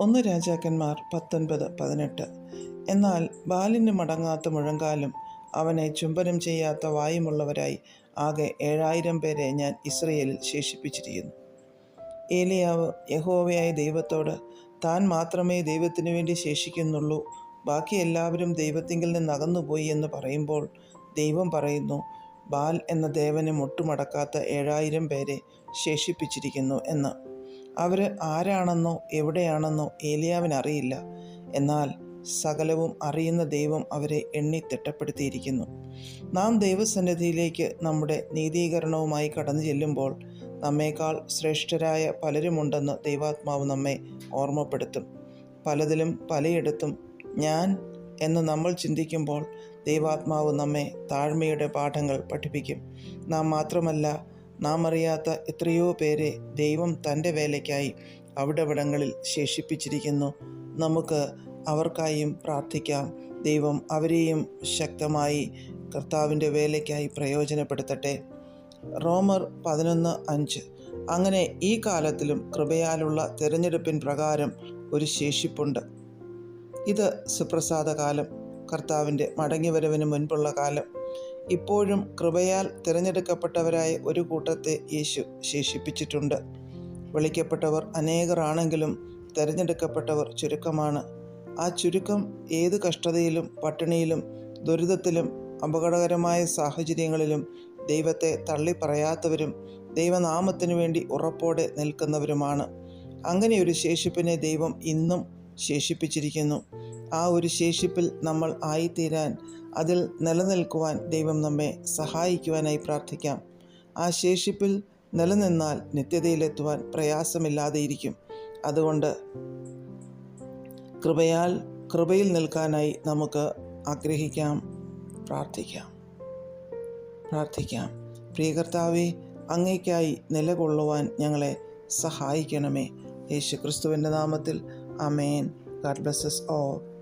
ഒന്ന് രാജാക്കന്മാർ പത്തൊൻപത് പതിനെട്ട്. എന്നാൽ ബാലിന് മടങ്ങാത്ത മുഴങ്കാലും അവനെ ചുംബനം ചെയ്യാത്ത വായുമുള്ളവരായി ആകെ ഏഴായിരം പേരെ ഞാൻ ഇസ്രയേലിൽ ശേഷിപ്പിച്ചിരിക്കുന്നു. ഏലിയാവ് യഹോവയായ ദൈവത്തോട് താൻ മാത്രമേ ദൈവത്തിനു വേണ്ടി ശേഷിക്കുന്നുള്ളൂ. ബാക്കി എല്ലാവരും ദൈവത്തിങ്കിൽ നിന്ന് അകന്നുപോയി എന്ന് പറയുമ്പോൾ ദൈവം പറയുന്നു ബാൽ എന്ന ദേവനെ മുട്ടുമടക്കാത്ത ഏഴായിരം പേരെ ശേഷിപ്പിച്ചിരിക്കുന്നു എന്ന്. അവർ ആരാണെന്നോ എവിടെയാണെന്നോ ഏലിയാവിനറിയില്ല. എന്നാൽ സകലവും അറിയുന്ന ദൈവം അവരെ എണ്ണി തിട്ടപ്പെടുത്തിയിരിക്കുന്നു. നാം ദൈവസന്നിധിയിലേക്ക് നമ്മുടെ നീതീകരണവുമായി കടന്നു ചെല്ലുമ്പോൾ നമ്മേക്കാൾ ശ്രേഷ്ഠരായ പലരുമുണ്ടെന്ന് ദൈവാത്മാവ് നമ്മെ ഓർമ്മപ്പെടുത്തും. പലതിലും പലയിടത്തും ഞാൻ എന്ന് നമ്മൾ ചിന്തിക്കുമ്പോൾ ദൈവാത്മാവ് നമ്മെ താഴ്മയുടെ പാഠങ്ങൾ പഠിപ്പിക്കും. നാം മാത്രമല്ല നാം അറിയാത്ത എത്രയോ പേരെ ദൈവം തന്റെ വേലയ്ക്കായി അവിടെവിടങ്ങളിൽ ശേഷിപ്പിച്ചിരിക്കുന്നു. നമുക്ക് അവർക്കായും പ്രാർത്ഥിക്കാം. ദൈവം അവരെയും ശക്തമായി കർത്താവിന്റെ വേലയ്ക്കായി പ്രയോജനപ്പെടുത്തട്ടെ. റോമർ പതിനൊന്ന് അഞ്ച്. അങ്ങനെ ഈ കാലത്തിലും കൃപയാലുള്ള തിരഞ്ഞെടുപ്പിൻ പ്രകാരം ഒരു ശേഷിപ്പുണ്ട്. ഇത് സുപ്രസാദ കാലം കർത്താവിന്റെ മടങ്ങിവരവിന് മുൻപുള്ള കാലം. ഇപ്പോഴും കൃപയാൽ തിരഞ്ഞെടുക്കപ്പെട്ടവരായ ഒരു കൂട്ടത്തെ യേശു ശേഷിപ്പിച്ചിട്ടുണ്ട്. വിളിക്കപ്പെട്ടവർ അനേകരാണെങ്കിലും തിരഞ്ഞെടുക്കപ്പെട്ടവർ ചുരുക്കമാണ്. ആ ചുരുക്കം ഏത് കഷ്ടതയിലും പട്ടിണിയിലും ദുരിതത്തിലും അപകടകരമായ സാഹചര്യങ്ങളിലും ദൈവത്തെ തള്ളിപ്പറയാത്തവരും ദൈവനാമത്തിനു വേണ്ടി ഉറപ്പോടെ നിൽക്കുന്നവരുമാണ്. അങ്ങനെയൊരു ശേഷിപ്പിനെ ദൈവം ഇന്നും ശേഷിപ്പിച്ചിരിക്കുന്നു. ആ ഒരു ശേഷിപ്പിൽ നമ്മൾ ആയിത്തീരാൻ അതിൽ നിലനിൽക്കുവാൻ ദൈവം നമ്മെ സഹായിക്കുവാനായി പ്രാർത്ഥിക്കാം. ആ ശേഷിപ്പിൽ നിലനിന്നാൽ നിത്യതയിലെത്തുവാൻ പ്രയാസമില്ലാതെയിരിക്കും അതുകൊണ്ട് കൃപയാൽ കൃപയിൽ നിൽക്കാനായി നമുക്ക് ആഗ്രഹിക്കാം പ്രാർത്ഥിക്കാം പ്രാർത്ഥിക്കാം. പ്രിയകർത്താവെ അങ്ങേക്കായി നിലകൊള്ളുവാൻ ഞങ്ങളെ സഹായിക്കണമേ. യേശു ക്രിസ്തുവിന്റെ നാമത്തിൽ Amen. God bless us all.